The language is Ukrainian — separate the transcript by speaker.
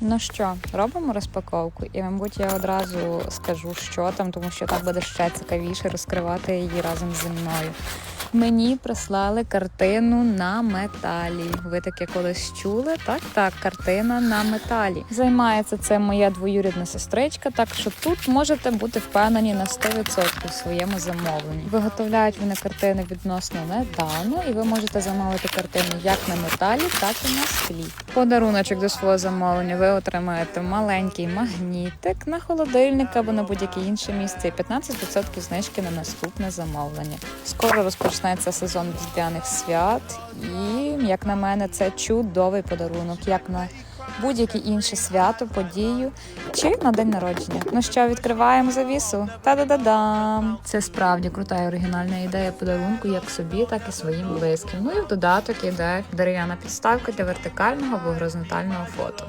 Speaker 1: Ну що, робимо розпаковку, і, мабуть, я одразу скажу, що там, тому що так буде ще цікавіше розкривати її разом зі мною. Мені прислали картину на металі. Ви таке колись чули? Так, так, картина на металі. Займається це моя двоюрідна сестричка, так що тут можете бути впевнені на 100% в своєму замовленні. Виготовляють вони картини відносно недавно, і ви можете замовити картини як на металі, так і на склі. Подаруночок до свого замовлення ви отримаєте маленький магнітик на холодильник або на будь-яке інше місце. і 15% знижки на наступне замовлення. Скоро розпочнеться сезон різдвяних свят, і як на мене, це чудовий подарунок, як на будь-яке інше свято, подію чи на день народження. Ну що, відкриваємо завісу? Та-да-да-дам! Це справді крута і оригінальна ідея подарунку як собі, так і своїм близьким. Ну і в додаток іде дерев'яна підставка для вертикального або горизонтального фото.